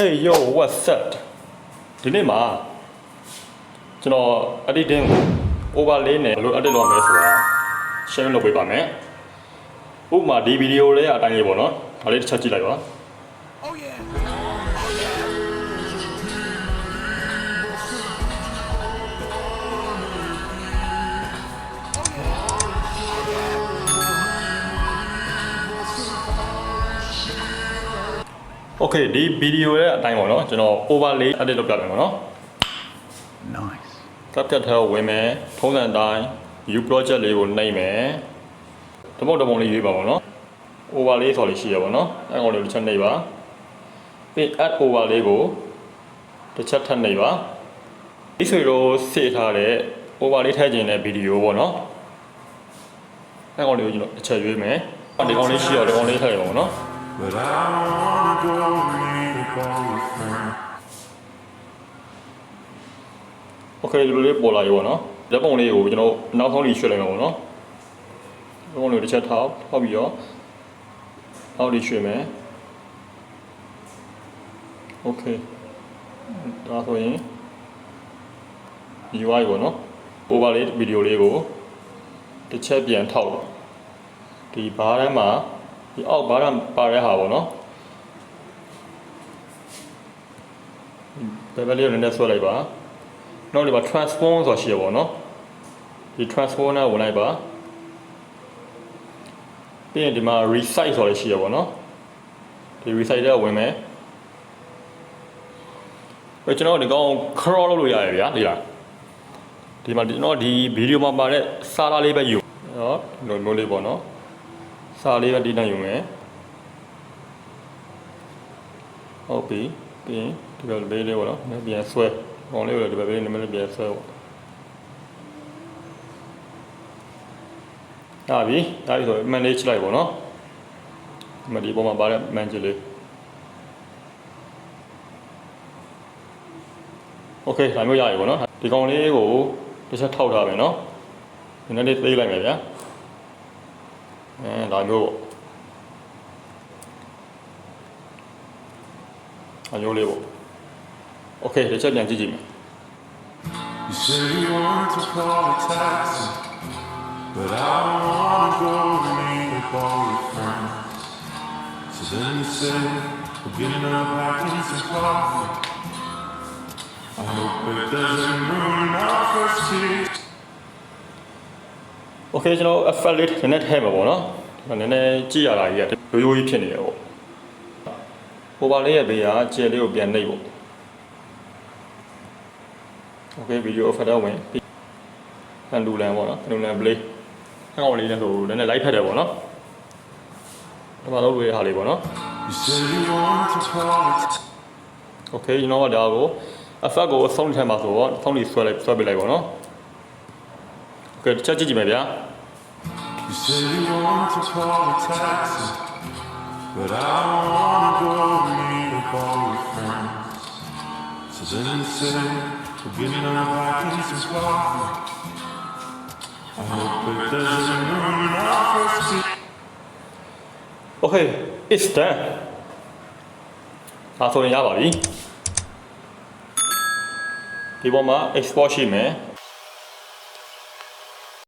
Hey yo what's up ဒီနေ့မှာကျွန်တော် editing ကို overlay နဲ့ဘယ်လို edit လုပ်ရမလဲဆိုတာ share လုပ်ပေးပါမယ်ဥပမာဒီဗီဒီယိုလေးအတိုင်းလေးပေါ့နော်ဒါလေးတစ်ချက်ကြည့်လိုက်ပါ Okay ဒီဗီဒီယိုရဲ့အတိုင်းပေါ့နော်ကျွန်တော် overlay edit လုပ်ပြမယ်ပေါ့နော် Nice. CapCut ထဲကိုဝင်မယ်ထုံးစံအတိုင်း view project လေးကိုနှိပ်မယ်တမုတ်တမုံလေးရွေးပါပေါ့နော် overlay ဆိုလေးရှိရပါတော့အဲ့ကောင်လေးကိုတစ်ချက်နှိပ်ပါပြီး add overlay ကိုတစ်ချက်ထပ်နှိပ်ပါဒီဆိုတော့စေထားတဲ့ overlay ထည့်ခြင်းတဲ့ဗီဒီယိုပေါ့နော်အဲ့ကောင်လေးကိုကျွန်တော်တစ်ချက်ရွေးမယ်ဒီကောင်လေးရှိတော့ဒီကောင်လေးထည့်ရပါပေါ့နော် But I wanna go meet a boyfriend. Okay ဒီလိုလေးပေါ်လာရေပေါ့နော်လက်ပုံလေးကိုကျွန်တော်နောက်ဆုံးလေးရွှေ့လိုက်မှာပေါ့နော်လက်ပုံလေးကိုတစ်ချက်ထောက်ထောက်ပြီးတော့နောက်လေးရွှေ့မယ် Okay ဒါဆိုရင် UI ပေါ့နော် over လေးဗီဒီယိုလေးကိုတစ်ချက်ပြန်ထောက်တော့ဒီဘားထဲမှာ ဒီအောက်ဘားထဲပါတဲ့ဟာပေါ့နော်ဒီ level လေးကိုနည်းနည်းဆွဲလိုက်ပါနောက်ဒီမှာ transform ဆိုတာရှိရပါတော့နော်ဒီ transform နဲ့ဝင်လိုက်ပါပြီးရင်ဒီမှာ resize ဆိုတာလည်းရှိရပါတော့နော်ဒီ resize တဲ့ဝင်မယ်အဲကျွန်တော်ဒီကောင် crawl လုပ်လို့ရတယ်ဗျာဒီလားဒီမှာကျွန်တော်ဒီဗီဒီယိုမှာပါတဲ့စာသားလေးပဲယူနော်ဒီလိုမျိုးလေးပေါ့နော် စာလေးပဲဒီတိုင်းယူမယ်ဟုတ်ပြီပြီးရင်ဒီလိုလေးလေးပေါ့နော်နည်းပြန်ဆွဲကောင်လေးကိုလည်းဒီဘက်လေးနည်းနည်းပြန်ဆွဲပေါ့ဟာပြီဒါပြီဆို manage လိုက်ပေါ့နော်ဒီမှာဒီပေါ်မှာပါတဲ့ manage လေး Okay ဒါမျိုးရပြီပေါ့နော်ဒီကောင်လေးကိုတစ်ချက်ထောက်ထားမယ်နော်နည်းနည်းလေးသိလိုက်မယ်ဗျာ အဲဒါမျိုးပေါ့အမျိုးလေးပေါ့ Okay တစ်ချက်ပြန်ကြည့်ကြည့်မယ် You say you want to call a taxi, but I wanna go meet a boyfriend. So then you say we're getting up packing some coffee. I hope it doesn't ruin our first kiss. Okay ကျွန်တော် affiliate နည်းနည်းထည့်မှာပေါ့နော်ဒီမှာနည်းနည်းကြည့်ရတာကြီးကရိုးရိုးကြီးဖြစ်နေတယ်ပေါ့ဟိုပါလေးရဲ့ဘေးကကျယ်လေးကိုပြန်နှိပ်ပေါ့ Okay video offer တော့ဝင်ပြီးအန်ဒူလန်ပေါ့နော်အန်ဒူလန် play အဲ့ကောင်လေးလည်းဆိုနည်းနည်း live ဖက်တယ်ပေါ့နော်ဒီမှာလုပ်လို့ရတာလေးပေါ့နော် You say you want to call a taxi. Okay ကျွန်တော်ကဒါကို effect ကိုအဆုံးထည့်မှာဆိုတော့အဆုံးလေးဆွဲလိုက်ဆွဲပေးလိုက်ပေါ့နော် Okay တစ်ချက်ကြည့်ကြည့်မယ်ဗျာ You say you want to call a taxi, but I wanna go meet a boyfriend. So then you say we're getting up packing some coffee. I hope it doesn't ruin our first kiss. Okay it's done ဒါဆိုရင်ရပါပြီဒီပေါ်မှာ export ရှိမယ်